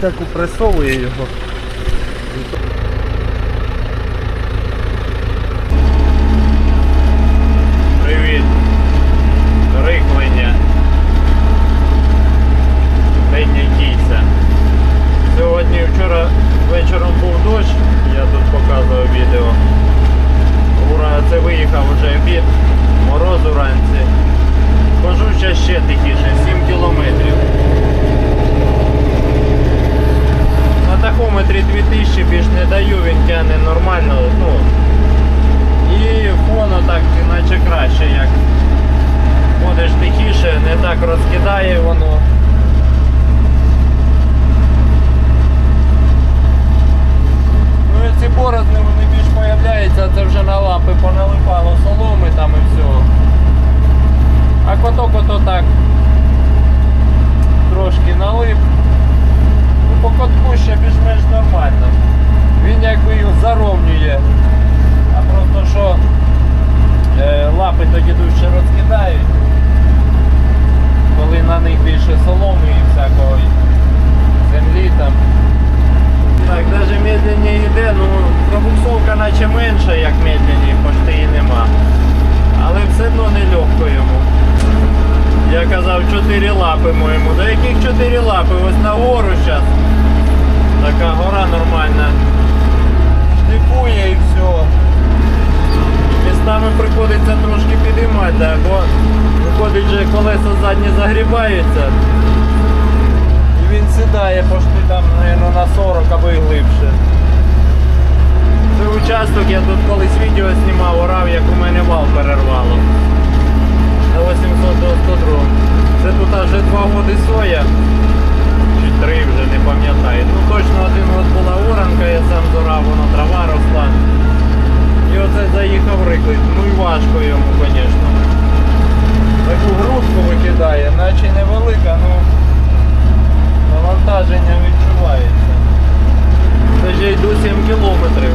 так упресовує його. Привіт. Риклення. День якийся. Сьогодні вчора вечором був дощ, я тут показував відео. Ура, це виїхав вже обід, мороз уранці. Хожу ще ще тихіше, 7 кілометрів. На тахометрі 2000 більш не даю, він тягне нормально. Ну, і фону так іначе краще, як ходиш тихіше, не так розкидає воно. Ну і ці борозни вони більш появляються, це вже на лапи поналипало соломи там і всього. А коток ото так трошки налип. Ну по котку ще більш-менш нормально. Він якби їх заровнює. А просто що е, лапи тоді дужче розкидають. Коли на них більше соломи і всякого землі там. Так, навіть медленніше йде, ну пробуксовка наче менша, як медленніше, почти і нема. Але все одно не легко йому. Казав 4 лапи моєму. До яких 4 лапи? Ось на гору зараз. Така гора нормальна. Шліфує і все. Містами приходиться трошки підіймати, да, бо виходить же колеса задні загрібаються. І він сідає пошти там, наверное, на 40 або й глибше. Це участок, я тут колись відео знімав, орав, як у мене вал перервало. На 892. Це тут аж вже два роки соя. Чи три вже не пам'ятаю. Ну точно один год була оранка, я сам зорав, воно трава росла. І оце заїхав риклик. Ну і важко йому, звісно. Таку грудку викидає, наче невелика, ну навантаження відчувається. Це ж я йду 7 кілометрів.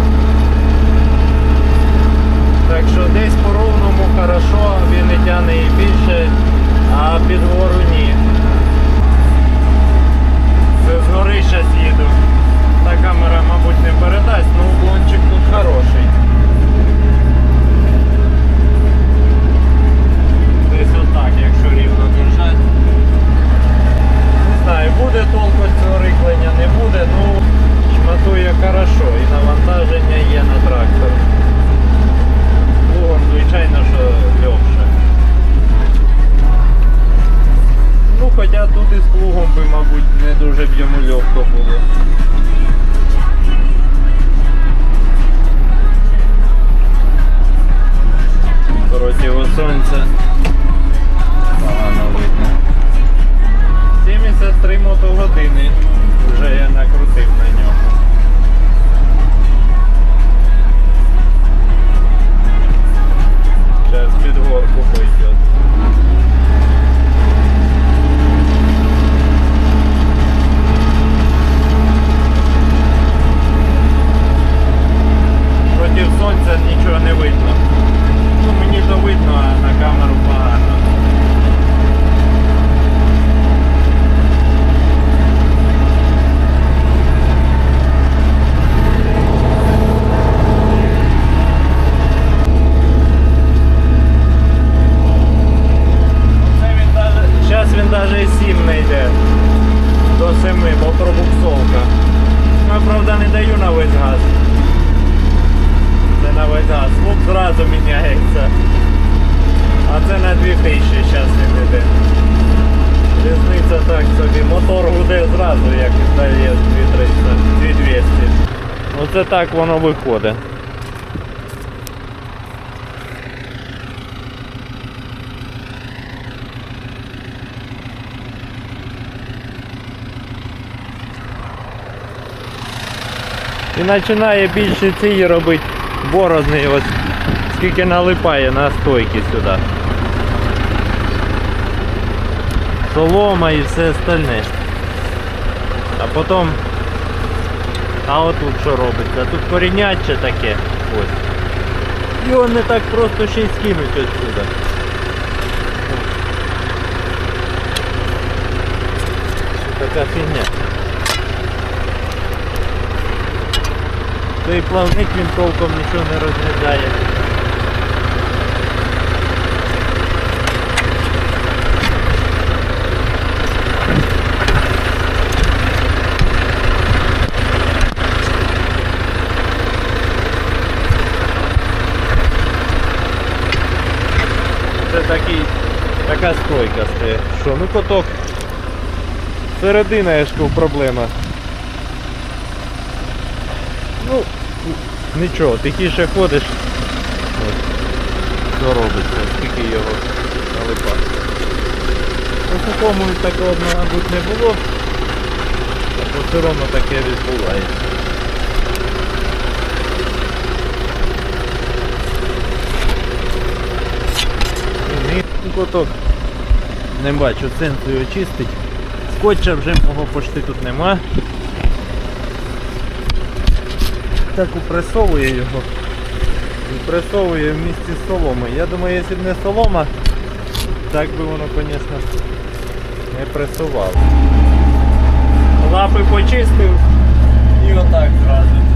Так що десь по ровному хорошо, він не тягне і більше, а під гору ні. Це згори зараз їду. Та камера, мабуть, не передасть, але уклончик тут хороший. Десь отак, якщо рівно держать. Не знаю, буде толку цього риклення, не буде, ну шматує хорошо і навантаження є на трактор. Оце так воно виходить. І починає більше цієї робити борозни, ось скільки налипає на стойки сюди. Солома і все остальне. А потім. А отут що робиться? Тут коріняче таке. Ось. Його не так просто ще й скинуть отсюди. Така фігня. Той плавник він толком нічого не розглядає. Такий, така стойка стоїть. Що, ну коток. Середина, я проблема. Ну, нічого, тихіше ходиш. Що робиться, скільки його налипати. У сухому такого, мабуть, не було. А все одно таке відбувається. Ні, Коток. Не бачу сенсу його чистить. Скотча вже мого почти тут нема. Так упресовує його. Упресовує в місці з соломи. Я думаю, якщо б не солома, так би воно, звісно, не пресувало. Лапи почистив і отак зразу.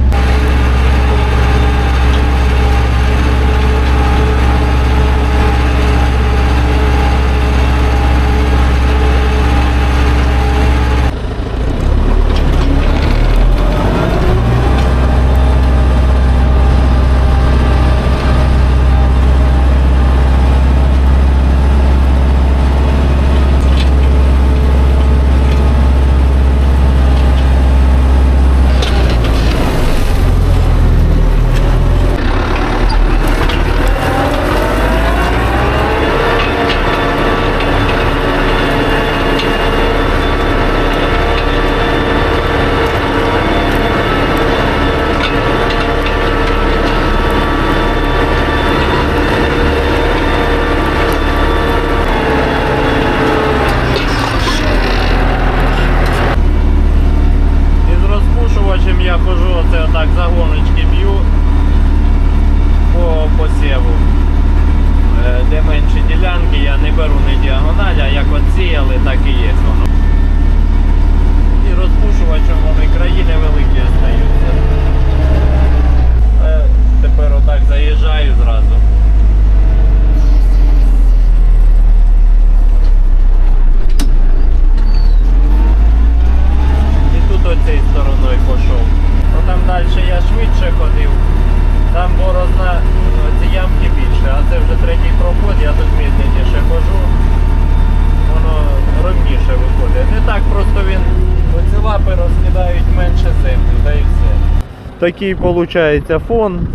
Такий виходить фон.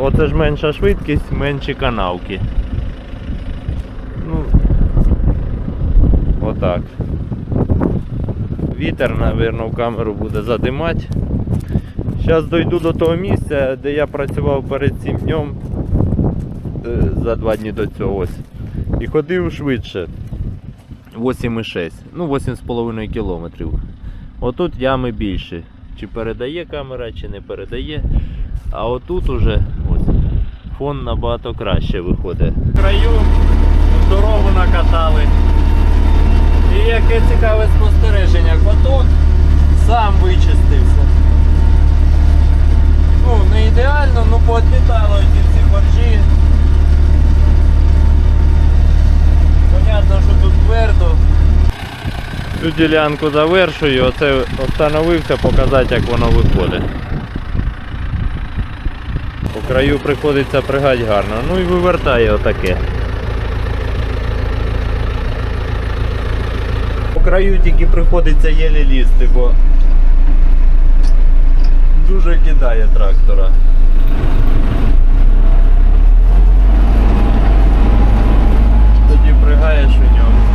Оце ж менша швидкість, менші канавки. Ну, отак. Вітер, мабуть, в камеру буде задимати. Зараз дойду до того місця, де я працював перед цим днем е, за два дні до цього ось. І ходив швидше. 8,6. Ну, 8,5 кілометрів. Отут ями більше. Чи передає камера, чи не передає. А отут уже ось, фон набагато краще виходить. В краю дорогу накатали. І яке цікаве спостереження, коток сам вичистився. Ну, не ідеально, ну поодлітало ці ці боржі. Понятно, що тут твердо. Цю ділянку завершую, оце встановився показати, як воно виходить. По краю приходиться пригати гарно. Ну і вивертає отаке. По краю тільки приходиться єлі лізти, бо дуже кидає трактора. Тоді пригаєш у ньому.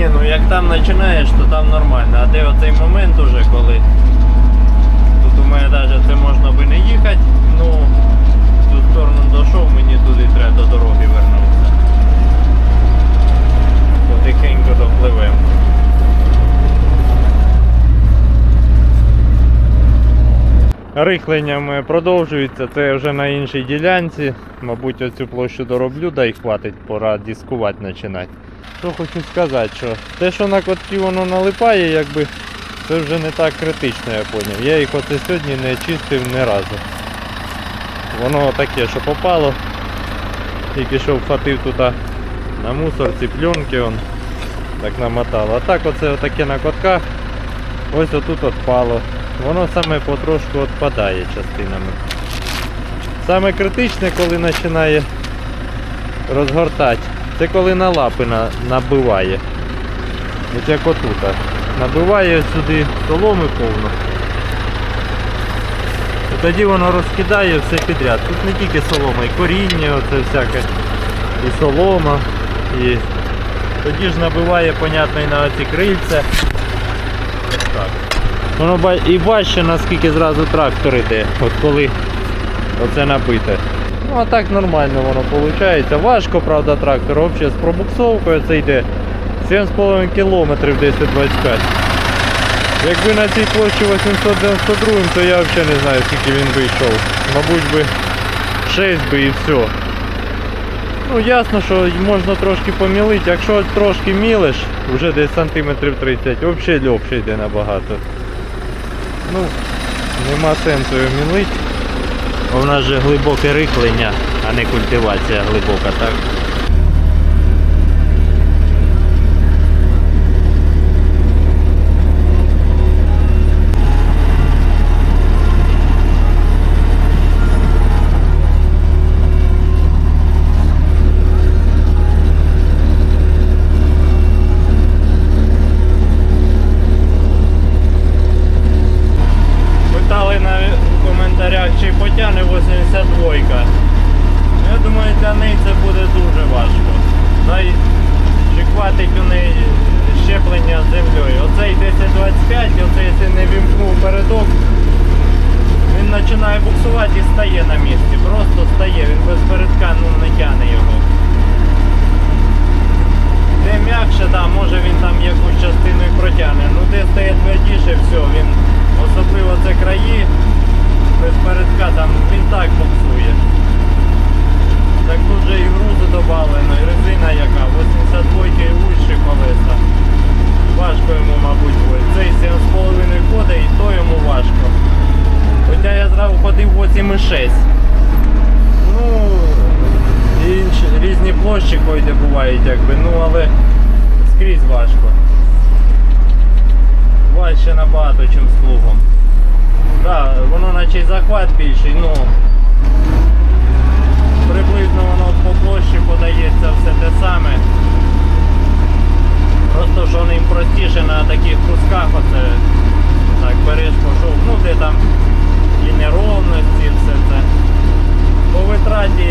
Ні, ну як там починаєш, то там нормально. А де оцей момент уже, коли тут у мене навіть це можна би не їхати, ну в ту сторону дійшов, мені туди треба до дороги вернутися. Потихеньку допливемо. Рихленням продовжується, це вже на іншій ділянці. Мабуть, оцю площу дороблю, да й хватить, пора дискувати починати. Що хочу сказати, що те, що на котки воно налипає, якби це вже не так критично, я зрозумів. Я їх оце сьогодні не чистив ні разу. Воно таке, що попало. Тільки що вхватив туди на мусорці пленки он так намотало. А так оце отаке на котках. Ось отут отпало. Воно саме потрошку відпадає частинами. Саме критичне, коли починає розгортати, це коли на лапи на, набиває. Ось як отут. Набиває сюди соломи повно. І тоді воно розкидає все підряд. Тут не тільки солома, і коріння, оце всяке, і солома, і тоді ж набиває, понятно, і на оці крильця. Так. Воно і бачите, наскільки зразу трактор іде, от коли оце набите. Ну а так нормально воно виходить. Важко, правда, трактор. Взагалі з пробуксовкою це йде 7,5 км 10-25. Якби на цій площі 892, то я взагалі не знаю, скільки він би йшов. Мабуть би 6 би і все. Ну ясно, що можна трошки помілити. Якщо трошки мілиш, вже десь сантиметрів 30, взагалі легше йде набагато. Ну, нема сенсу його мілити. У нас же глибоке рихлення, а не культивація глибока, так? Питали на в коментарях, чи потягне 82 Я думаю, для неї це буде дуже важко. Та й хватить неї щеплення землею. Оцей 1025, оцей якщо не вімкнув передок, він починає буксувати і стає на місці. Просто стає, він без передка ну, не тягне його. Де м'якше, да, може він там якусь частину і протягне. Ну де стає твердіше, все, він особливо це краї, без передка там він так буксує. Так тут же і грузу додавлено, і резина яка, 82 і вищі колеса. Важко йому, мабуть, буде. Цей 7,5 ходить і то йому важко. Хоча я зразу ходив 8,6. Ну, і інші, різні площі ходять бувають, якби, ну але скрізь важко. Важче набагато, ніж з плугом. Да, воно наче й захват більший, ну приблизно воно по площі подається все те саме. Просто що ним простіше на таких оце так береш пошов, ну де там і неровності, все це. По витраті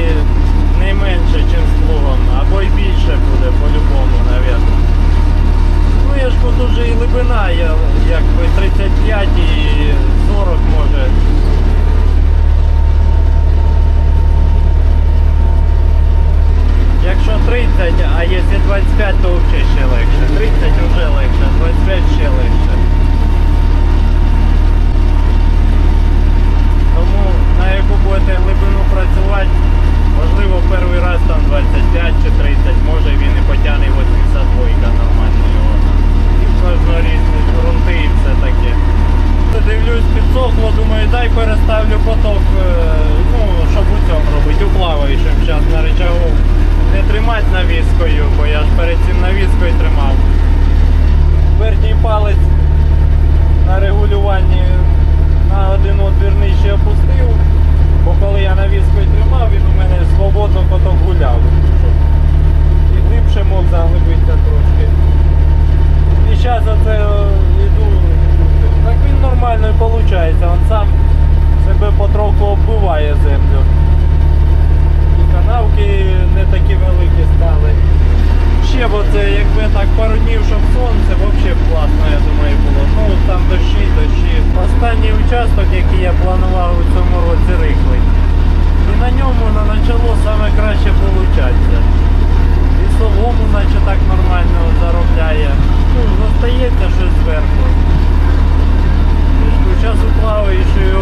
не менше, ніж з плугом, або й більше буде по-любому, навіть. Ну я ж тут уже і глибина, я якби 35 і 40 може. Якщо 30, а якщо 25, то взагалі ще легше. 30 вже легше, а 25 ще легше. Тому на яку будете глибину працювати, можливо перший раз там 25 чи 30, може він і потягне 82 нормально його. І в кожного різні грунти і все таке. Дивлюсь, підсохло, думаю, дай переставлю поток, е, ну, щоб у цьому робити, у плаваючим зараз на рычагу. Не тримати навіскою, бо я ж цим навіскою тримав. Верхній палець на регулюванні на один отвір нижче опустив, бо коли я навіскою тримав, він у мене свободно поток гуляв. І глибше мог заглибитися трошки. І зараз оце е, йду, так він нормально і виходить, він сам себе потроху оббиває землю. І канавки не такі великі стали взагалі, бо це якби так пару днів, щоб сонце, взагалі класно, я думаю, було. Ну там дощі, дощі. Останній участок, який я планував у цьому році рихлий. І на ньому ну, на начало саме краще получаться. І солому наче так нормально заробляє. Ну, Зостається щось зверху. Зараз що його